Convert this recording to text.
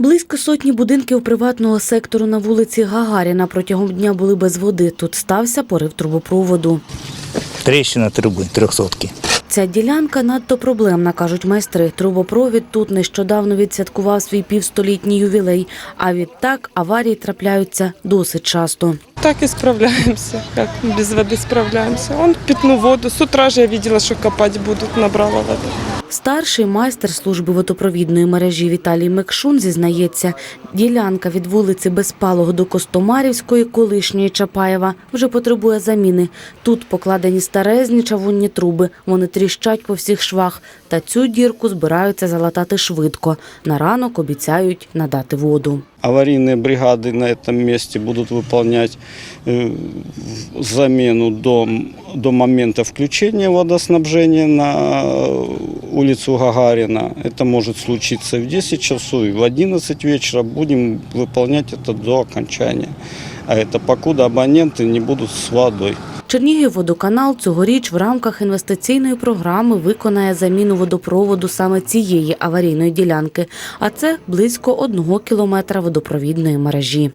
Близько сотні будинків приватного сектору на вулиці Гагаріна протягом дня були без води. Тут стався порив трубопроводу. Трещина труби трьохсотки. Ця ділянка надто проблемна, кажуть майстри. Трубопровід тут нещодавно відсвяткував свій півстолітній ювілей, а відтак аварії трапляються досить часто. Так и справляемся, как без воды справляемся. Он питную воду. С утра же я видела, что копать будут, набрала воды. Старший майстер служби водопровідної мережі Віталій Мекшун зізнається, ділянка від вулиці Безпалого до Костомарівської, колишньої Чапаєва, вже потребує заміни. Тут покладені старезні чавунні труби, вони тріщать по всіх швах, та цю дірку збираються залатати швидко. На ранок обіцяють надати воду. Аварийные бригады на этом месте будут выполнять э, замену до, до момента включения водоснабжения на э, улицу Гагарина. Это может случиться в 10 часов и в 11 вечера. Будем выполнять это до окончания. А это покуда абоненты не будут с водой. Чернігівводоканал цьогоріч в рамках інвестиційної програми виконає заміну водопроводу саме цієї аварійної ділянки, а це близько одного кілометра водопровідної мережі.